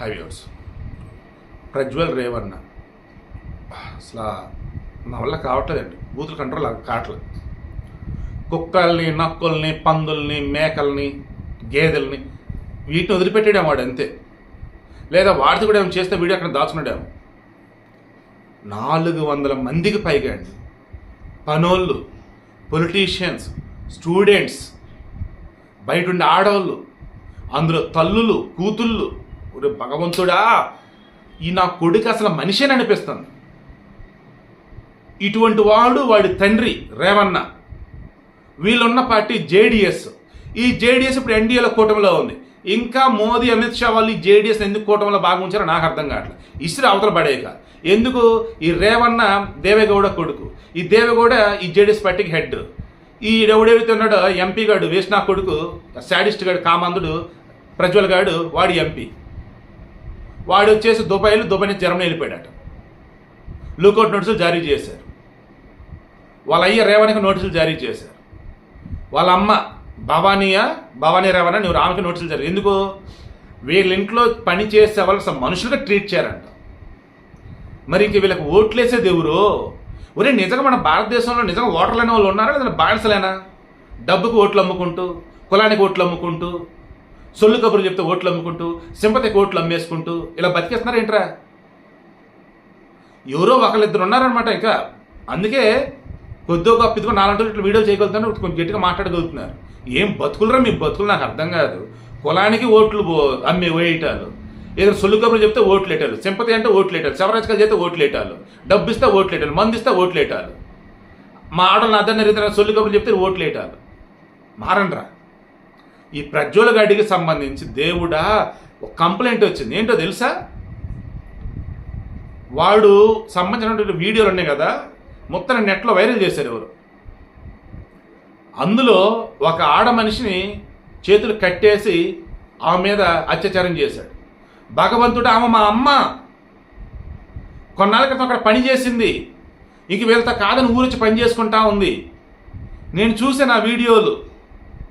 High viewers Prajwal Revanna. అసలు నా వల్ల కావట్లేదండి. బూతులు కంట్రోల్ కావట్లేదు. కుక్కల్ని నక్కుల్ని పందుల్ని మేకల్ని గేదెల్ని వీటిని వదిలిపెట్టాడేమో వాడు అంతే. లేదా వాడితో కూడా ఏమైనా చేస్తే వీడియో అక్కడ దాచుకున్నాడేమో నాలుగు వందల మందికి పైగా అండి. పనోళ్ళు పొలిటీషియన్స్ స్టూడెంట్స్ బయట ఉండే ఆడవాళ్ళు అందులో తల్లులు కూతుళ్ళు ఒరే భగవంతుడా ఈ నా కొడుకు అసలు మనిషిని అనిపిస్తుంది. ఇటువంటి వాడు వాడి తండ్రి రేవన్న. వీళ్ళున్న పార్టీ జేడిఎస్. ఈ జేడిఎస్ ఇప్పుడు ఎన్డీఏలో కూటమిలో ఉంది. ఇంకా మోదీ అమిత్ షా వాళ్ళు ఈ జేడిఎస్ ఎందుకు కూటమిలో బాగా నాకు అర్థం కావట్లేదు ఇసురు అవతల పడేయక. ఎందుకు? ఈ రేవన్న దేవేగౌడ కొడుకు. ఈ దేవేగౌడ ఈ జేడిఎస్ పార్టీకి హెడ్. ఈ ఎవడెవరైతే ఉన్నాడో ఎంపీ గాడు వేసిన నా కొడుకు శాడిస్ట్ గాడు కామందుడు ప్రజ్వల్ గాడు వాడి ఎంపీ. వాడు వచ్చేసి దుబాయ్లో దుబాయ్ నుంచి జర్మనీ వెళ్ళిపోయాడట. లూకౌట్ నోటీసులు జారీ చేశారు. వాళ్ళ అయ్య రేవణికి నోటీసులు జారీ చేశారు. వాళ్ళ అమ్మ భవానీయ భవానీ రేవణ నువ్వు ఆమెకి నోటీసులు జారీ ఎందుకు? వీళ్ళ ఇంట్లో పని చేసే వాళ్ళు మనుషులుగా ట్రీట్ చేయారంట మరి ఇంక వీళ్ళకి ఓట్లేసేది ఎవరు ఒరే నిజంగా మన భారతదేశంలో నిజంగా ఓటర్లు అనే వాళ్ళు ఉన్నారా? లేదా బానిసలేనా? డబ్బుకు ఓట్లు అమ్ముకుంటూ కులానికి ఓట్లు అమ్ముకుంటూ సొల్లు కబుర్లు చెప్తే ఓట్లు అమ్ముకుంటూ సింపతికి ఓట్లు అమ్మేసుకుంటూ ఇలా బతికేస్తున్నారు ఏంట్రా? ఎవరో ఒకళ్ళిద్దరు ఉన్నారనమాట ఇంకా. అందుకే కొద్దో గొప్ప ఇదిగో నాలంటూ ఇట్లా వీడియో చేయగలుగుతాను కొంచెం గట్టిగా మాట్లాడగలుగుతున్నారు. ఏం బతుకులరా మీ బతుకులు? నాకు అర్థం కాదు. కులానికి ఓట్లు పో- అమ్మే వేయటాలు ఏదైనా సొల్లు కబుర్లు చెప్తే ఓట్లు వేయటాలు సింపతి అంటే ఓట్లు వేయటాలు శవరాజకాలు చేస్తే ఓట్లు వేయటాలు డబ్బు ఇస్తే ఓట్లు వేయటాలు మంది ఇస్తే ఓట్లు వేయటాలు మా ఆడలు అద్దరిని రీతిన సొల్లు కబుర్లు చెప్తే ఓట్లు వేయటాలు మారండ్రా. ఈ ప్రజ్వల గడికి సంబంధించి దేవుడా ఒక కంప్లైంట్ వచ్చింది. ఏంటో తెలుసా? వాడు సంబంధించినటువంటి వీడియోలు ఉన్నాయి కదా మొత్తం నెట్లో వైరల్ చేశారు ఎవరు? అందులో ఒక ఆడ మనిషిని చేతులు కట్టేసి ఆమె మీద అత్యాచారం చేశాడు. భగవంతుడు ఆమె మా అమ్మ. కొన్నాళ్ళ క్రితం అక్కడ పని చేసింది. ఇంక వీళ్ళతో కాదని ఊరించి పని చేసుకుంటా ఉంది. నేను చూసాను ఆ వీడియోలు.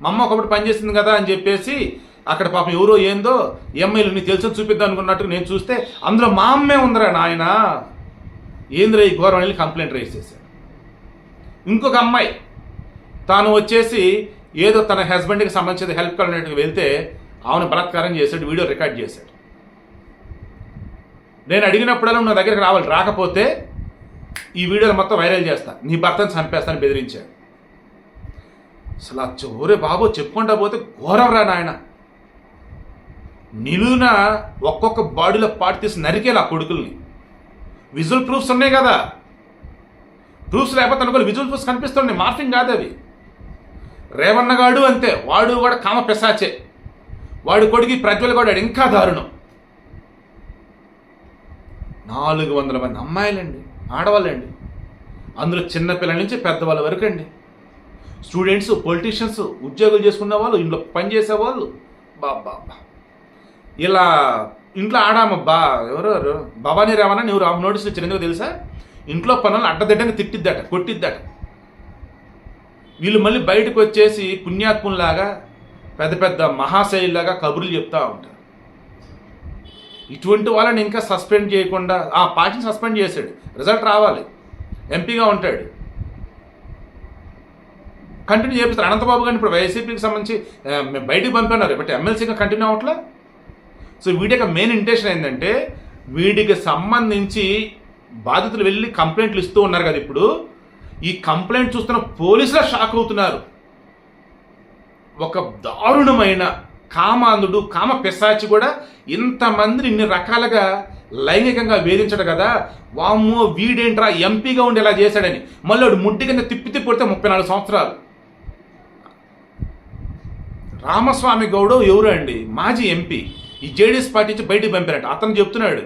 మా అమ్మ ఒకప్పుడు పనిచేసింది కదా అని చెప్పేసి అక్కడ పాపం ఎవరో ఏందో ఎంఐలు నీ తెలుసు చూపిద్దాం అనుకున్నట్టు నేను చూస్తే అందులో మా అమ్మే ఉందిరా నాయన. ఏందిరా ఈ ఘోరం వెళ్ళి కంప్లైంట్ రైజ్ చేశాడు. ఇంకొక అమ్మాయి తాను వచ్చేసి ఏదో తన హస్బెండ్కి సంబంధించిన హెల్ప్ కావాలన్నట్టుగా వెళ్తే ఆమెను బలాత్కారం చేశాడు వీడియో రికార్డ్ చేశాడు. నేను అడిగినప్పుడల్లా నా దగ్గరికి రావాలి రాకపోతే ఈ వీడియోలు మొత్తం వైరల్ చేస్తా. నీ భర్తను చంపేస్తాను బెదిరించాడు. అసలు ఆ చోరే బాబో చెప్పుకుంటా పోతే ఘోరవరా నాయన. నిలువున ఒక్కొక్క బాడీలో పాటు తీసి నరికేలా కొడుకుల్ని. విజువల్ ప్రూఫ్స్ ఉన్నాయి కదా. ప్రూఫ్స్ లేకపోతే అనుకోలేదు విజువల్ ప్రూఫ్స్ కనిపిస్తున్నాయి మార్ఫింగ్ కాదు అవి. రేవన్నగాడు అంతే వాడు కూడా కామ పెసాచే వాడు కొడుకు ప్రజ్వల్ కూడా ఇంకా దారుణం. నాలుగు వందల మంది అమ్మాయిలండి ఆడవాళ్ళండి. అందులో చిన్నపిల్లల నుంచి పెద్దవాళ్ళ వరకు అండి స్టూడెంట్స్ పొలిటీషియన్స్ ఉద్యోగాలు చేసుకున్న వాళ్ళు ఇంట్లో పనిచేసే వాళ్ళు. బాబా ఇలా ఇంట్లో ఆడామ బా ఎవరెవరు భవానీ రావణ నువ్వు రామ్ నోటీసులు ఇచ్చిన ఎందుకు తెలుసా? ఇంట్లో పనులు అడ్డదిడ్డంగా తిట్టిద్దట కొట్టిద్దట. వీళ్ళు మళ్ళీ బయటకు వచ్చేసి పుణ్యాత్ములాగా పెద్ద పెద్ద మహాశైలిలాగా కబుర్లు చెప్తూ ఉంటారు. ఇటువంటి వాళ్ళని ఇంకా సస్పెండ్ చేయకుండా ఆ పార్టీని సస్పెండ్ చేశాడు. రిజల్ట్ రావాలి. ఎంపీగా ఉంటాడు. కంటిన్యూ చేపిస్తారు. అనంతబాబు గారిని ఇప్పుడు వైసీపీకి సంబంధించి బయటికి పంపినారు. బట్ ఎమ్మెల్సీగా కంటిన్యూ అవ్వట్లే. సో వీడి యొక్క మెయిన్ ఇంటెన్షన్ ఏంటంటే వీడికి సంబంధించి బాధితులు వెళ్ళి కంప్లైంట్లు ఇస్తూ ఉన్నారు కదా ఇప్పుడు. ఈ కంప్లైంట్ చూస్తున్న పోలీసులు షాక్ అవుతున్నారు. ఒక దారుణమైన కామాంధుడు కామ పిశాచి కూడా ఇంతమందిని ఇన్ని రకాలుగా లైంగికంగా వేధించడు కదా. వామ్మో వీడేంట్రా ఎంపీగా ఉండి ఇలా చేశాడని. మళ్ళీ వాడు ముడ్డి కింద తిప్పి తిప్పి కొడితే ముప్పై నాలుగు సంవత్సరాలు. రామస్వామి గౌడ్ ఎవరు అండి? మాజీ ఎంపీ. ఈ జేడీఎస్ పార్టీ నుంచి బయటికి పంపారట. అతను చెప్తున్నాడు.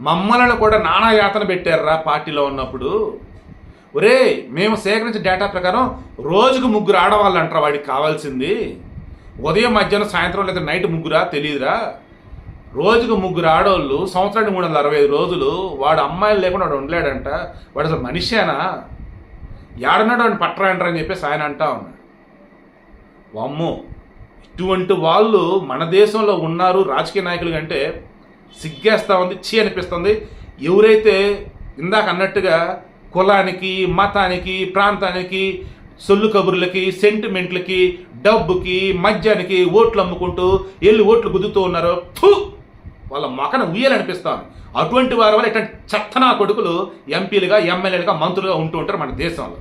మమ్మలను కూడా నానా యాతన పెట్టారురా పార్టీలో ఉన్నప్పుడు. ఒరే మేము సేకరించిన డేటా ప్రకారం రోజుకు ముగ్గురు ఆడవాళ్ళు అంటారా వాడికి కావాల్సింది. ఉదయం మధ్యాహ్నం సాయంత్రం లేదా నైట్ ముగ్గురా? తెలియదురా రోజుకు ముగ్గురు ఆడవాళ్ళు సంవత్సరానికి మూడు వందల అరవై ఐదు రోజులు వాడు అమ్మాయిలు లేకుండా వాడు ఉండలేడంట. వాడు అసలు మనిషేనా? ఏడన్నాడు వాడిని పట్టరా అంటారని అని చెప్పేసి ఆయన అంటా ఉన్నాడు. వామ్మో. ఇటువంటి వాళ్ళు మన దేశంలో ఉన్నారు రాజకీయ నాయకులు కంటే సిగ్గేస్తూ ఉంది చీ అనిపిస్తుంది. ఎవరైతే ఇందాక అన్నట్టుగా కులానికి మతానికి ప్రాంతానికి సొల్లు కబుర్లకి సెంటిమెంట్లకి డబ్బుకి మద్యానికి ఓట్లు అమ్ముకుంటూ వెళ్ళి ఓట్లు గుద్దుతూ ఉన్నారో థూ! వాళ్ళ మొఖన ఉయ్యాలనిపిస్తాను అటువంటి వారి వల్ల ఇట్లాంటి చెత్తనా కొడుకులు ఎంపీలుగా ఎమ్మెల్యేలుగా మంత్రులుగా ఉంటూ ఉంటారు మన దేశంలో.